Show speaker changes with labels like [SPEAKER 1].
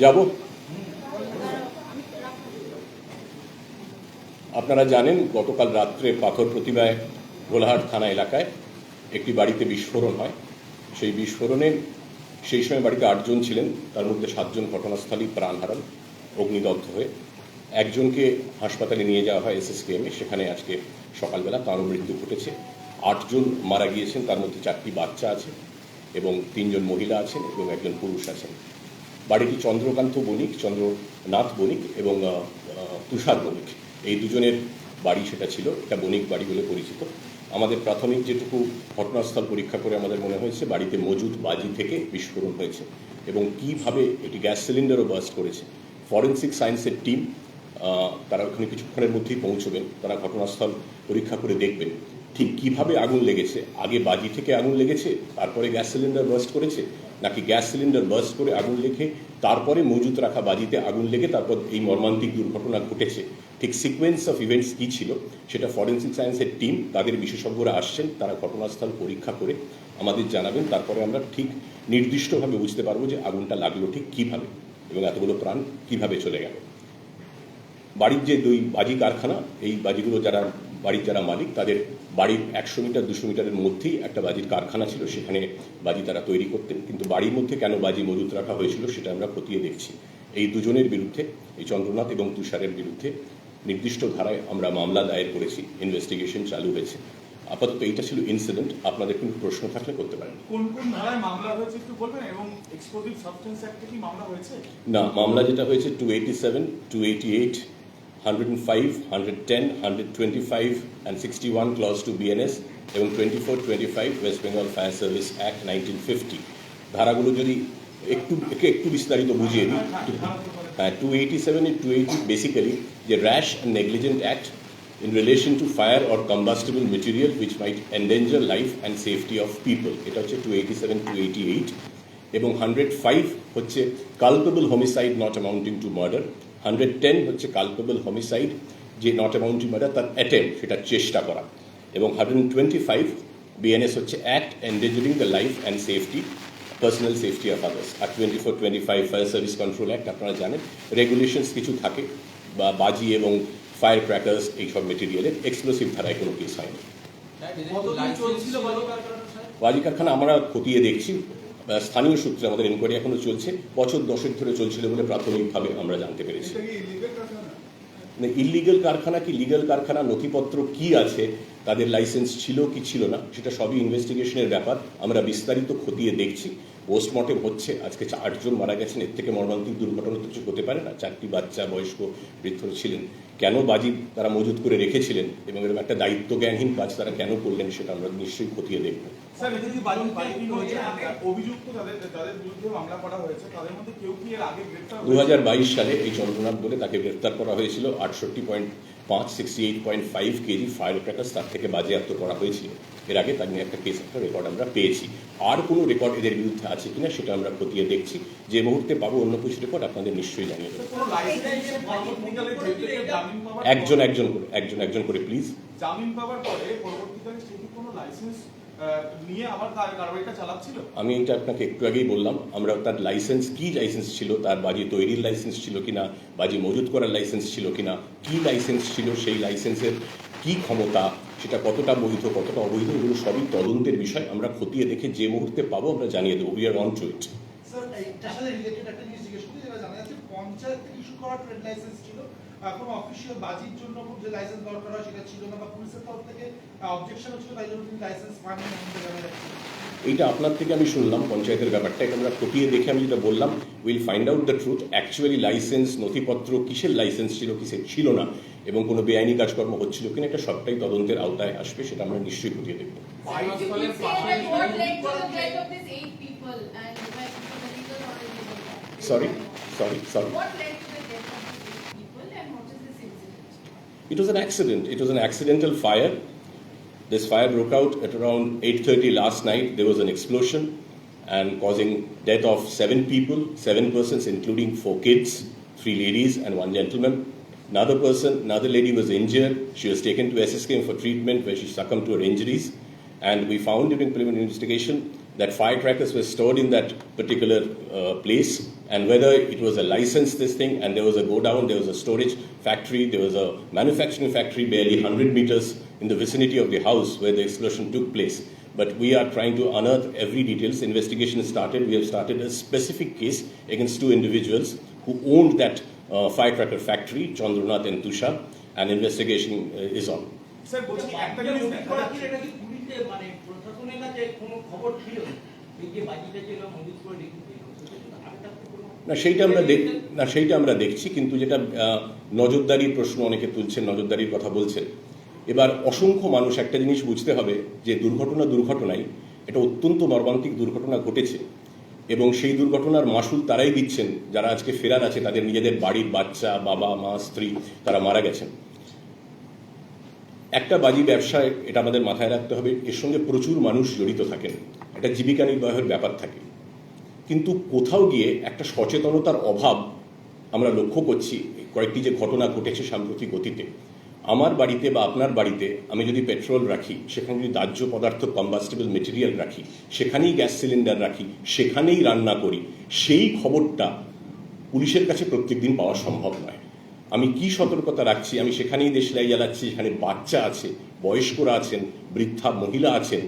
[SPEAKER 1] যাব। আপনারা জানেন, গতকাল রাত্রে পাথর প্রতিমায় গোলাহাট থানা এলাকায় একটি বাড়িতে বিস্ফোরণ হয়। সেই বিস্ফোরণে সেই সময় বাড়িতে আটজন ছিলেন। তার মধ্যে সাতজন ঘটনাস্থলেই প্রাণ হারান, অগ্নিদগ্ধ হয়ে। একজনকে হাসপাতালে নিয়ে যাওয়া হয় এসএসকেএমে সেখানে আজকে সকালবেলা তারও মৃত্যু ঘটেছে। আটজন মারা গিয়েছেন, তার মধ্যে চারটি বাচ্চা আছে এবং তিনজন মহিলা আছেন এবং একজন পুরুষ আছেন। বাড়িটি চন্দ্রকান্ত বণিক, চন্দ্রনাথ বণিক এবং তুষার বণিক। এই দুজনের বাড়ি সেটা ছিল, এটা বণিক বাড়ি বলে পরিচিত। আমাদের প্রাথমিক যেটুকু ঘটনাস্থল পরীক্ষা করে আমাদের মনে হয়েছে, বাড়িতে মজুদ বাজি থেকে বিস্ফোরণ হয়েছে এবং কীভাবে এটি গ্যাস সিলিন্ডারও বাস্ট করেছে। ফরেন্সিক সায়েন্সের টিম তারা ওখানে কিছুক্ষণের মধ্যেই পৌঁছবেন, তারা ঘটনাস্থল পরীক্ষা করে দেখবেন। ঠিক কীভাবে আগুন লেগেছে? আগে বাজি থেকে আগুন লেগেছে? তারপরে গ্যাস সিলিন্ডার বার্স্ট করেছে? নাকি গ্যাস সিলিন্ডার বার্স্ট করে আগুন লেগে তারপরে মজুত রাখা বাজিতে আগুন লেগে তারপর এই মর্মান্তিক দুর্ঘটনা ঘটেছে? ঠিক সিকোয়েন্স অফ ইভেন্টস কী ছিল? সেটা ফরেন্সিক সায়েন্সের টিম তাদের বিশেষজ্ঞরা আসছেন, তারা ঘটনাস্থল পরীক্ষা করে আমাদের জানাবেন। তারপরে আমরা ঠিক নির্দিষ্টভাবে বুঝতে পারব যে আগুনটা লাগল ঠিক কীভাবে এবং এতগুলো প্রাণ কীভাবে চলে গেল। বাড়ির যে দুই বাজি কারখানা এই বাজিগুলো যারা বাড়ির যারা মালিক তাদের বাড়ির একশো মিটার দুশো মিটারের মধ্যেই একটা বাজির কারখানা ছিল সেখানে বাজি তারা তৈরি করতেন। কিন্তু বাড়ির মধ্যে কেন বাজি মজুত রাখা হয়েছিল সেটা আমরা খতিয়ে দেখছি। এই দুজনের বিরুদ্ধে এই চন্দ্রনাথ এবং তুষারের বিরুদ্ধে নির্দিষ্ট ধারায় আমরা মামলা দায়ের করেছি ইনভেস্টিগেশন চালু হয়েছে। আপাতত এইটা ছিল ইনসিডেন্ট আপনাদের কোনো প্রশ্ন থাকলে করতে পারেন।
[SPEAKER 2] কোন কোন ধারায় মামলা হয়েছে একটু বলবেন এবং এক্সপ্লোজিভ সাবস্টেন্স অ্যাক্টে কি মামলা হয়েছে?
[SPEAKER 1] না মামলা যেটা হয়েছে two eighty seven two eighty eight hundred and five hundred ten hundred twenty five and sixty one clause two BNS এবং twenty four twenty five West Bengal fire service act nineteen fifty ধারাগুলো যদি একটু একে একটু বিস্তারিত বুঝিয়ে দিই হ্যাঁ two eighty seven two eighty basically যে rash and negligent act in relation to fire or combustible material which might endanger life and safety of people এটা হচ্ছে two eighty seven two eighty eight এবং hundred five হচ্ছে culpable homicide not amounting to murder Hundred ten হচ্ছে culpable homicide যে not amounting murder তার attempt সেটা চেষ্টা করা। এবং হান্ড্রেড টোয়েন্টি ফাইভ বিএনএস হচ্ছে act endangering the life and safety personal safety of others R twenty four twenty five fire service control act আপনারা জানেন রেগুলেশনস কিছু থাকে বা বাজি এবং ফায়ার ক্র্যাকার্স এইসব মেটেরিয়ালের এক্সপ্লোসিভ ধারায় কোনো কেস হয়নি। বাজি কারখানা আমরা খতিয়ে দেখছি। স্থানীয় সূত্রে আমাদের এনকোয়ারি এখনও চলছে। বছর দশেক ধরে চলছিল বলে প্রাথমিকভাবে আমরা জানতে পেরেছি। মানে ইলিগেল কারখানা? কি লিগ্যাল কারখানা? নথিপত্র কি আছে? তাদের লাইসেন্স ছিল কি ছিল না? সেটা সবই ইনভেস্টিগেশনের ব্যাপার। আমরা বিস্তারিত খতিয়ে দেখছি। পোস্টমর্টেম হচ্ছে আজকে চা- আটজন মারা গেছেন এর থেকে মর্মান্তিক দুর্ঘটনা তো কিছু হতে পারে না। চারটি বাচ্চা বয়স্ক বৃদ্ধ ছিলেন। কেন বাজি তারা মজুত করে রেখেছিলেন এবং এরকম একটা দায়িত্ব জ্ঞানহীন কাজ তারা কেন করলেন সেটা আমরা নিশ্চয়ই খতিয়ে দেখব। দু হাজার বাইশ সালে এই চন্দ্রনাথ বলে তাকে গ্রেফতার করা হয়েছিল। আটষট্টি পয়েন্ট পাঁচ sixty eight point five KG fire crackers তার থেকে বাজেয়াপ্ত করা হয়েছিল। এর আগে তার নিয়ে একটা কেস একটা রেকর্ড আমরা পেয়েছি। আর কোনো রেকর্ড এদের বিরুদ্ধে আছে কিনা সেটা আমরা খতিয়ে দেখছি। যে মুহূর্তে পাবো অন্য কিছু রেকর্ড আপনাদের নিশ্চয়ই জানিয়ে দেবো। একজন একজন করে একজন একজন করে প্লিজ
[SPEAKER 2] জামিন পাওয়ার পরে পরবর্তীকালে কোনো লাইসেন্স নিয়ে আবার কারবাইটা চালাচ্ছিল?
[SPEAKER 1] আমি এটা আপনাকে একটু আগেই বললাম আমরা তার লাইসেন্স কি লাইসেন্স ছিল তার বাজি তৈরির লাইসেন্স ছিল কিনা বাজি মজুত করার লাইসেন্স ছিল কিনা কি লাইসেন্স ছিল সেই লাইসেন্সের কি ক্ষমতা সেটা কতটা বৈধ কতটা অবৈধ এগুলো সবই তদন্তের বিষয়। আমরা খতিয়ে দেখে যে মুহূর্তে পাবো আমরা জানিয়ে দেবো। We are on to it
[SPEAKER 3] sir এইটার সাথে রিলেটেড একটা জিনিস জিজ্ঞেস করি যেটা জানা যাচ্ছে পঞ্চায়েত ইস্যু করা ট্রেড লাইসেন্স ছিল এখন অফিসিয়াল বাজির জন্য যে লাইসেন্স দরকার হয় সেটা ছিল না বা পুলিশের তরফ থেকে অবজেকশন ছিল তাই জন্য তিনি লাইসেন্স পাননি এমনটা জানা যাচ্ছে
[SPEAKER 1] এইটা আপনার থেকে আমি শুনলাম পঞ্চায়েতের ব্যাপারটা এটা আমরা খতিয়ে দেখে আমি যেটা বললাম will find out the truth actually licence নথিপত্র কিসের লাইসেন্স ছিল কিসের ছিল না এবং কোনো বেআইনি কাজকর্ম হচ্ছিল কিনা এটা সবটাই তদন্তের আওতায় আসবে সেটা আমরা নিশ্চয়ই খতিয়ে দেখব। Sorry sorry
[SPEAKER 4] did
[SPEAKER 1] It was an accident. It was an accidental fire. This fire broke out at around 8:30 last night. There was an explosion and causing death of seven people, seven persons, including four kids, three ladies, and one gentleman. Another person, another lady was injured. She was taken to SSKM for treatment where she succumbed to her injuries. And we found during preliminary investigation that firecrackers were stored in that particular uh, place and whether it was a licensed this thing and there was a go down, there was a storage factory, there was a manufacturing factory barely 100 meters in the vicinity of the house where the explosion took place. But we are trying to unearth every details. Investigation is started. We have started a specific case against two individuals who owned that uh, firecracker factory, Chandranath and Tusha, and investigation uh, is on.
[SPEAKER 2] Sir বলছি একটা
[SPEAKER 5] বাজিটা
[SPEAKER 2] জিনিস
[SPEAKER 1] না, সেইটা আমরা দেখ, না, সেইটা আমরা দেখছি, কিন্তু যেটা নজরদারির প্রশ্ন অনেকে তুলছেন, নজরদারির কথা বলছেন। এবার অসংখ্য মানুষ একটা জিনিস বুঝতে হবে, যে দুর্ঘটনা দুর্ঘটনাই এটা অত্যন্ত মর্মান্তিক দুর্ঘটনা ঘটেছে। এবং সেই দুর্ঘটনার মাসুল তারাই দিচ্ছেন, যারা আজকে ফেরার আছে, তাদের নিজেদের বাড়ির বাচ্চা, বাবা, মা, স্ত্রী, তারা মারা গেছেন। একটা বাজি ব্যবসায় এটা আমাদের মাথায় রাখতে হবে, এর সঙ্গে প্রচুর মানুষ জড়িত থাকেন। একটা জীবিকা নির্বাহের ব্যাপার থাকে। কিন্তু কোথাও গিয়ে একটা সচেতনতার অভাব আমরা লক্ষ্য করছি, কয়েকটি যে ঘটনা ঘটেছে সাম্প্রতিক গতিতে আমার বাড়িতে বা আপনার বাড়িতে আমি যদি পেট্রোল রাখি, সেখানে যদি দাহ্য পদার্থ কম্বাস্টেবল মেটেরিয়াল রাখি, সেখানেই গ্যাস সিলিন্ডার রাখি, সেখানেই রান্না করি, সেই খবরটা পুলিশের কাছে প্রত্যেকদিন পাওয়া সম্ভব নয়। আমি কি সতর্কতা রাখছি? আমি সেখানেই দেশ দেশলাই জ্বালাচ্ছি, সেখানে বাচ্চা আছে, বয়স্করা আছেন, বৃদ্ধা মহিলা আছেন